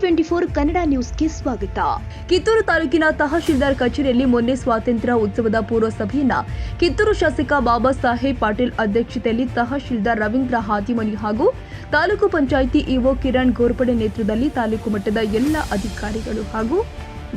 Twenty four Kannada ನ್ಯೂಸ್ಗೆ ಸ್ವಾಗತ. ಕಿತ್ತೂರು ತಾಲೂಕಿನ ತಹಶೀಲ್ದಾರ್ ಕಚೇರಿಯಲ್ಲಿ ಮೊನ್ನೆ ಸ್ವಾತಂತ್ರ್ಯ ಉತ್ಸವದ ಪೂರ್ವ ಸಭೆಯನ್ನ ಕಿತ್ತೂರು ಶಾಸಕ ಬಾಬಾ ಸಾಹೇಬ್ ಪಾಟೀಲ್ ಅಧ್ಯಕ್ಷತೆಯಲ್ಲಿ ತಹಶೀಲ್ದಾರ್ ರವೀಂದ್ರ ಹಾದಿಮನಿ ಹಾಗೂ ತಾಲೂಕು ಪಂಚಾಯಿತಿ ಇಒ ಕಿರಣ್ ಗೋರ್ಪಡೆ ನೇತೃತ್ವದಲ್ಲಿ ತಾಲೂಕು ಮಟ್ಟದ ಎಲ್ಲ ಅಧಿಕಾರಿಗಳು ಹಾಗೂ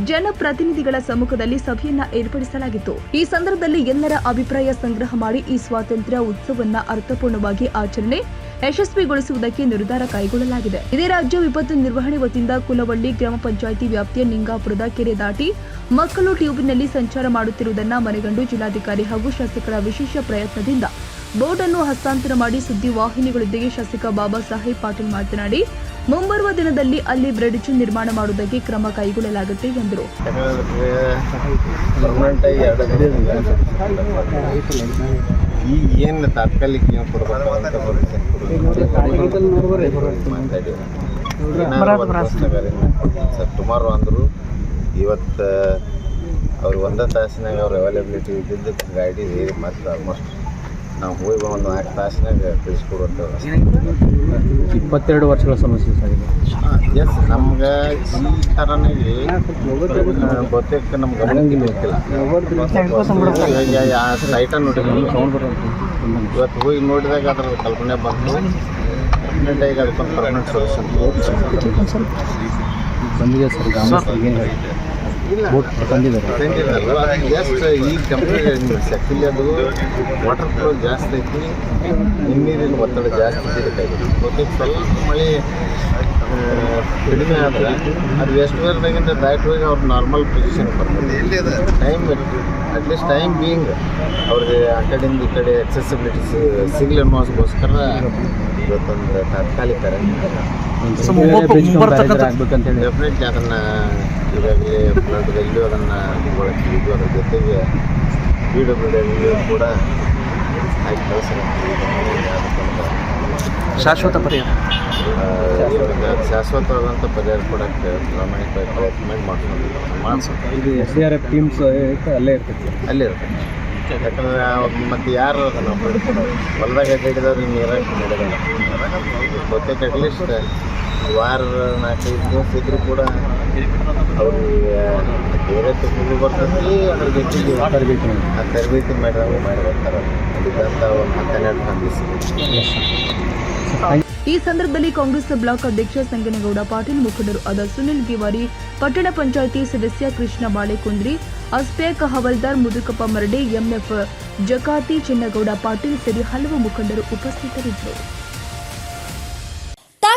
ಜನಪ್ರತಿನಿಧಿಗಳ ಸಮ್ಮುಖದಲ್ಲಿ ಸಭೆಯನ್ನ ಏರ್ಪಡಿಸಲಾಗಿತ್ತು. ಈ ಸಂದರ್ಭದಲ್ಲಿ ಎಲ್ಲರ ಅಭಿಪ್ರಾಯ ಸಂಗ್ರಹ ಮಾಡಿ ಈ ಸ್ವಾತಂತ್ರ್ಯ ಉತ್ಸವವನ್ನ ಅರ್ಥಪೂರ್ಣವಾಗಿ ಆಚರಣೆ ಯಶಸ್ವಿಗೊಳಿಸುವುದಕ್ಕೆ ನಿರ್ಧಾರ ಕೈಗೊಳ್ಳಲಾಗಿದೆ. ಇದೇ ರಾಜ್ಯ ವಿಪತ್ತು ನಿರ್ವಹಣೆ ವತಿಯಿಂದ ಕುಲವಳ್ಳಿ ಗ್ರಾಮ ಪಂಚಾಯಿತಿ ವ್ಯಾಪ್ತಿಯ ನಿಂಗಾಪುರದ ಕೆರೆ ದಾಟಿ ಮಕ್ಕಳು ಟ್ಯೂಬ್ನಲ್ಲಿ ಸಂಚಾರ ಮಾಡುತ್ತಿರುವುದನ್ನು ಮನೆಗಂಡು ಜಿಲ್ಲಾಧಿಕಾರಿ ಹಾಗೂ ಶಾಸಕರ ವಿಶೇಷ ಪ್ರಯತ್ನದಿಂದ ಬೋರ್ಡ್ ಅನ್ನು ಹಸ್ತಾಂತರ ಮಾಡಿ ಸುದ್ದಿ ವಾಹಿನಿಗಳೊಂದಿಗೆ ಶಾಸಕ ಬಾಬಾ ಸಾಹೇಬ್ ಪಾಟೀಲ್ ಮಾತನಾಡಿ ಮುಂಬರುವ ದಿನದಲ್ಲಿ ಅಲ್ಲಿ ಬ್ರಿಡ್ಜ್ ನಿರ್ಮಾಣ ಮಾಡುವುದಕ್ಕೆ ಕ್ರಮ ಕೈಗೊಳ್ಳಲಾಗುತ್ತೆ ಎಂದರು. ಈ ಏನು ತಾತ್ಕಾಲಿಕ ಏನು ಸರ್ ಟುಮಾರೋ ಅಂದರು ಇವತ್ತು ಅವ್ರು ಒಂದೇ ತಾಸಿನಾಗ ಅವ್ರ ಅವೈಲೇಬಿಲಿಟಿ ಇದ್ದಿದ್ದು ಗಾಡಿ ಮತ್ತು ಆಲ್ಮೋಸ್ಟ್ ನಾವು ಹೋಗಿ ಒಂದು ನಾಲ್ಕು ತಾಸಿನಾಗ ಕಳಿಸ್ಕೊಡುವಂಥ ಇಪ್ಪತ್ತೆರಡು ವರ್ಷಗಳ ಸಮಸ್ಯೆ ಸರ್ ಇದು. ಎಸ್ ನಮ್ಗೆ ಈ ಥರನೇ ಬಹುತೇಕ ನಮ್ಗೆ ಗಮನಕ್ಕೆ ಗೊತ್ತಿಲ್ಲ ಆ ಸೈಟನ್ನು ನೋಡಿದ್ವಿ ಇವತ್ತು ಹೋಗಿ ನೋಡಿದಾಗ ಅದ್ರ ಕಲ್ಪನೆ ಬಂತು. ಪರ್ಮನೆಂಟಾಗಿ ಅದಕ್ಕೊಂದು ಪರ್ಮನೆಂಟ್ ಸೊಲ್ಯೂಷನ್ ಬಂದಿದೆ ಸರ್ ಗ್ರಾಮಸ್ಥರಿಗೆ ಬೋಟ್ ತಂದಿದ್ದಾರೆ. ಜಸ್ಟ್ ಈ ಕಂಪ್ನಿ ಆ್ಯಕ್ಚುಲಿ ಅದು ವಾಟರ್ ಫ್ಲೋ ಜಾಸ್ತಿ ಐತಿ ಹಿನ್ನೀರಿನ ಒತ್ತಡ ಜಾಸ್ತಿ ಸ್ವಲ್ಪ ಮಳೆ ಕಡಿಮೆ ಆದರೆ ಅದು ವೆಸ್ಟ್ ವೇರ್ದಾಗಿಂದ ದಾಟ್ ಹೋಗಿ ಅವ್ರ ನಾರ್ಮಲ್ ಪೊಸಿಷನ್ ಬರ್ತದೆ. Time at least time being ಅವ್ರಿಗೆ ಆ ಕಡೆಯಿಂದ ಈ ಕಡೆ ಎಕ್ಸೆಸಿಬಿಲಿಟೀಸ್ ಸಿಗಲಿ ಅನ್ನೋಸ್ಕೋಸ್ಕರ ಇವತ್ತೊಂದು ತಾತ್ಕಾಲಿಕ ಆಗ್ಬೇಕಂತೇಳಿ ಡೆಫಿನೆಟ್ಲಿ ಅದನ್ನು ಈಗಾಗಲೇ ಫ್ಲಡ್ ಎಲ್ಲೂ ಅದನ್ನು ಬಳಸ್ತಿದ್ದು ಅದ್ರ ಜೊತೆಗೆ ಬಿ ಡಬ್ಲ್ಯೂ ಡಬ್ಲ್ಯೂ ಕೂಡ ಹಾಕಿ ಕಳಿಸ್ತಾರೆ ಶಾಶ್ವತ ಪರಿಹಾರ. ಶಾಶ್ವತವಾದಂಥ ಪರಿಹಾರ ಕೊಡೋಕ್ಕೆ ಪ್ರಾಮಾಣಿಕವಾಗಿ ಪ್ರಯತ್ನ ಮಾಡ್ಕೊಂಡು ಮಾಡಿಸ್ಬೇಕು ಇದು S D R F teams ಅಲ್ಲೇ ಇರ್ತೈತಿ. ಅಲ್ಲೇ ಇರ್ತೈತಿ. ಯಾಕಂದ್ರೆ ಮತ್ತೆ ಯಾರು ಅದನ್ನು ಹೊಲದಾಗ ಹೊಲ್ದಾಗ ಅಡ್ಡಾಡಿದವ್ರು ನೀರಾಗಿ ನಡೆಯೋದಿಲ್ಲ ಬಹುತೇಕ ಅಟ್ಲೀಸ್ಟ್ ವಾರ ನಾಲ್ಕೈದು ದಿವಸ ಇದ್ರೂ ಕೂಡ ಈ ಸಂದರ್ಭದಲ್ಲಿ ಕಾಂಗ್ರೆಸ್ ಬ್ಲಾಕ್ ಅಧ್ಯಕ್ಷ ಸಂಗನಗೌಡ ಪಾಟೀಲ್, ಮುಖಂಡರು ಆದ ಸುನಿಲ್ ಗಿವಾರಿ, ಪಟ್ಟಣ ಪಂಚಾಯಿತಿ ಸದಸ್ಯ ಕೃಷ್ಣ ಬಾಳೆಕುಂದ್ರಿ, ಅಸ್ಪೇಕ್ ಹವಲ್ದಾರ್ ಮುದುಕಪ್ಪ ಮರಡಿ, ಎಂಎಫ್ ಜಕಾತಿ ಚಿನ್ನಗೌಡ ಪಾಟೀಲ್ ಸೇರಿ ಹಲವು ಮುಖಂಡರು ಉಪಸ್ಥಿತರಿದ್ದರು.